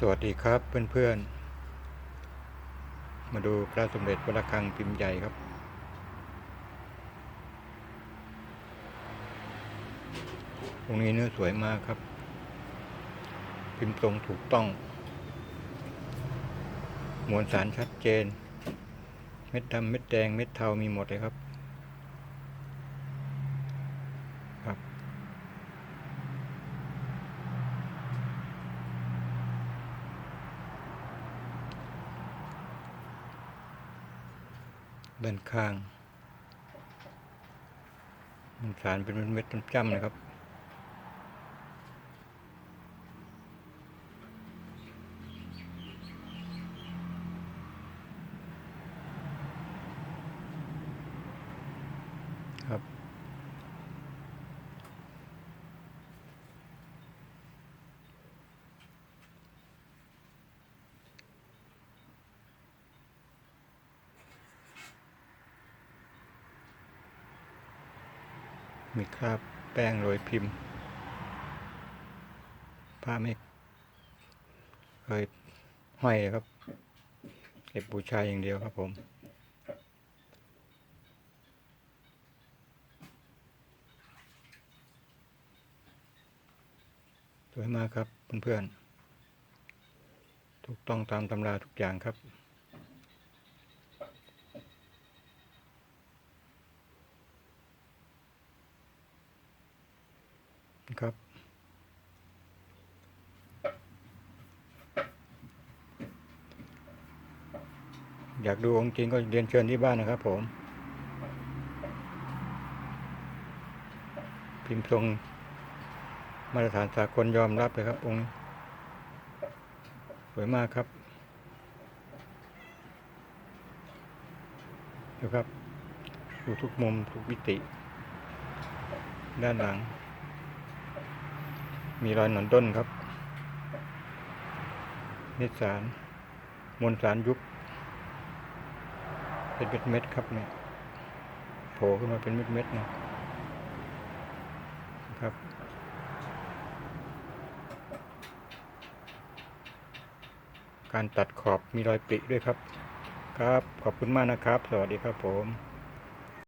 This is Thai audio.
สวัสดีครับเพื่อนๆ มาดูพระสมเด็จวัดระฆังพิมพ์ใหญ่ครับ ตรงนี้เนื้อสวยมากครับ พิมพ์ทรงถูกต้อง มวลสารชัดเจน เม็ดดำเม็ดแดงเม็ดเทามีหมดเลยครับ ด้านข้าง มันสารเป็นเม็ดๆจ้ำๆนะครับครับ มีคราบแป้งโรยพิมพ์ผ้าไม่เคยห้อยครับ เก็บบูชาอย่างเดียวครับผมสวยมากครับเพื่อนๆถูกต้องตามตำราทุกอย่างครับ ครับ อยากดูองค์จริงก็เรียนเชิญที่บ้านนะครับ ผม พิมพ์ทรงมาตรฐานสากลยอมรับเลยครับ องค์สวยมากครับดูครับดูทุกมุมทุกมิติ ด้านหลัง มีรอยหนอนต้นครับเม็ดสารมวลสารยุบเป็นเม็ดๆครับเนี่ยโผล่ขึ้นมาเป็นเม็ดๆนะครับการตัดขอบมีรอยปริด้วยครับ ครับ ขอบคุณมากนะครับ สวัสดีครับผม